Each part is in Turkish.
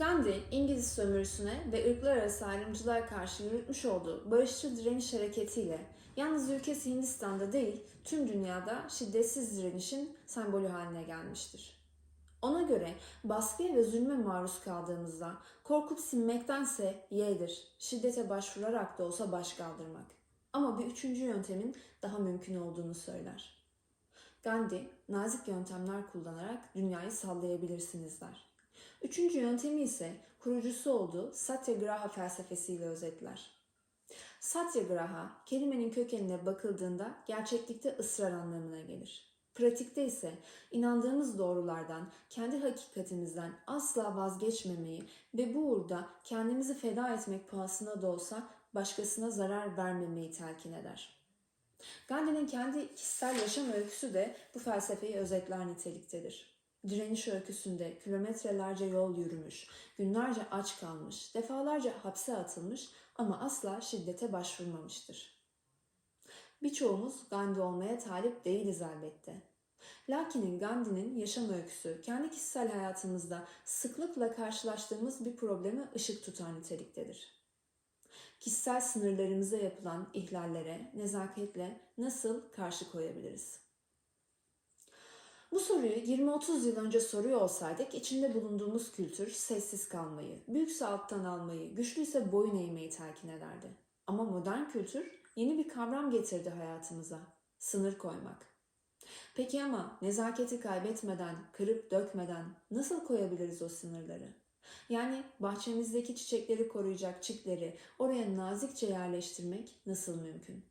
Gandhi, İngiliz sömürüsüne ve ırklar arası ayrımcılığa karşı yürütmüş olduğu barışçı direniş hareketiyle yalnız ülkesi Hindistan'da değil, tüm dünyada şiddetsiz direnişin sembolü haline gelmiştir. Ona göre baskıya ve zulme maruz kaldığımızda korkup sinmektense yeğdir, şiddete başvurarak da olsa baş kaldırmak. Ama bir üçüncü yöntemin daha mümkün olduğunu söyler. Gandhi, nazik yöntemler kullanarak dünyayı sallayabilirsiniz der. Üçüncü yöntemi ise kurucusu olduğu Satyagraha felsefesiyle özetler. Satyagraha, kelimenin kökenine bakıldığında gerçeklikte ısrar anlamına gelir. Pratikte ise inandığımız doğrulardan, kendi hakikatimizden asla vazgeçmemeyi ve bu uğurda kendimizi feda etmek pahasına da olsa başkasına zarar vermemeyi telkin eder. Gandhi'nin kendi kişisel yaşam öyküsü de bu felsefeyi özetler niteliktedir. Direniş öyküsünde kilometrelerce yol yürümüş, günlerce aç kalmış, defalarca hapse atılmış ama asla şiddete başvurmamıştır. Birçoğumuz Gandhi olmaya talip değiliz elbette. Lakin Gandhi'nin yaşam öyküsü kendi kişisel hayatımızda sıklıkla karşılaştığımız bir probleme ışık tutan niteliktedir. Kişisel sınırlarımıza yapılan ihlallere nezaketle nasıl karşı koyabiliriz? Bu soruyu 20-30 yıl önce soruyor olsaydık içinde bulunduğumuz kültür sessiz kalmayı, büyükse alttan almayı, güçlüyse boyun eğmeyi telkin ederdi. Ama modern kültür yeni bir kavram getirdi hayatımıza. Sınır koymak. Peki ama nezaketi kaybetmeden, kırıp dökmeden nasıl koyabiliriz o sınırları? Yani bahçemizdeki çiçekleri koruyacak çitleri oraya nazikçe yerleştirmek nasıl mümkün?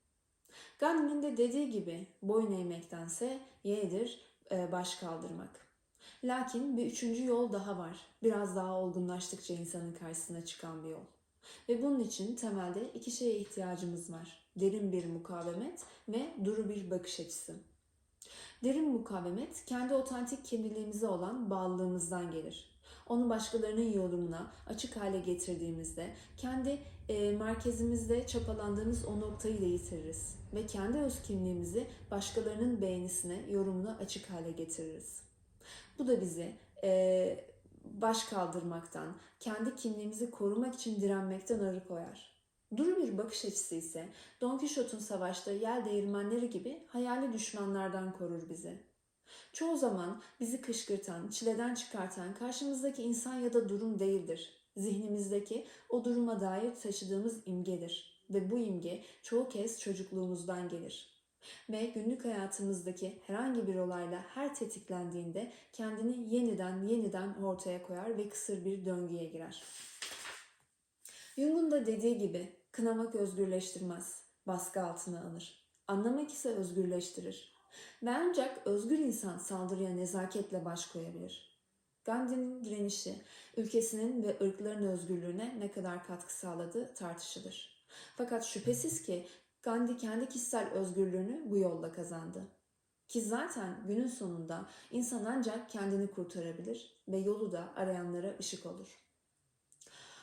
Gandhi'nin de dediği gibi boyun eğmektense yeğdir baş kaldırmak. Lakin bir üçüncü yol daha var. Biraz daha olgunlaştıkça insanın karşısına çıkan bir yol. Ve bunun için temelde iki şeye ihtiyacımız var. Derin bir mukavemet ve duru bir bakış açısı. Derin mukavemet kendi otantik kimliğimize olan bağlılığımızdan gelir. Onu başkalarının yorumuna açık hale getirdiğimizde kendi e, merkezimizde çapalandığımız o noktayı da yitiririz. Ve kendi öz kimliğimizi başkalarının beğenisine, yorumuna açık hale getiririz. Bu da bizi e, baş kaldırmaktan, kendi kimliğimizi korumak için direnmekten arı koyar. Duru bir bakış açısı ise Don Quixote'un savaşta yel değirmenleri gibi hayali düşmanlardan korur bizi. Çoğu zaman bizi kışkırtan, çileden çıkartan karşımızdaki insan ya da durum değildir. Zihnimizdeki o duruma dair taşıdığımız imgedir. Ve bu imge çoğu kez çocukluğumuzdan gelir. Ve günlük hayatımızdaki herhangi bir olayla her tetiklendiğinde kendini yeniden yeniden ortaya koyar ve kısır bir döngüye girer. Jung'un da dediği gibi kınamak özgürleştirmez, baskı altına alır. Anlamak ise özgürleştirir. Ve ancak özgür insan saldırıya nezaketle baş koyabilir. Gandhi'nin direnişi, ülkesinin ve ırkların özgürlüğüne ne kadar katkı sağladığı tartışılır. Fakat şüphesiz ki Gandhi kendi kişisel özgürlüğünü bu yolla kazandı. Ki zaten günün sonunda insan ancak kendini kurtarabilir ve yolu da arayanlara ışık olur.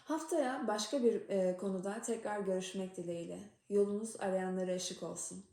Haftaya başka bir e, konuda tekrar görüşmek dileğiyle. Yolunuz arayanlara ışık olsun.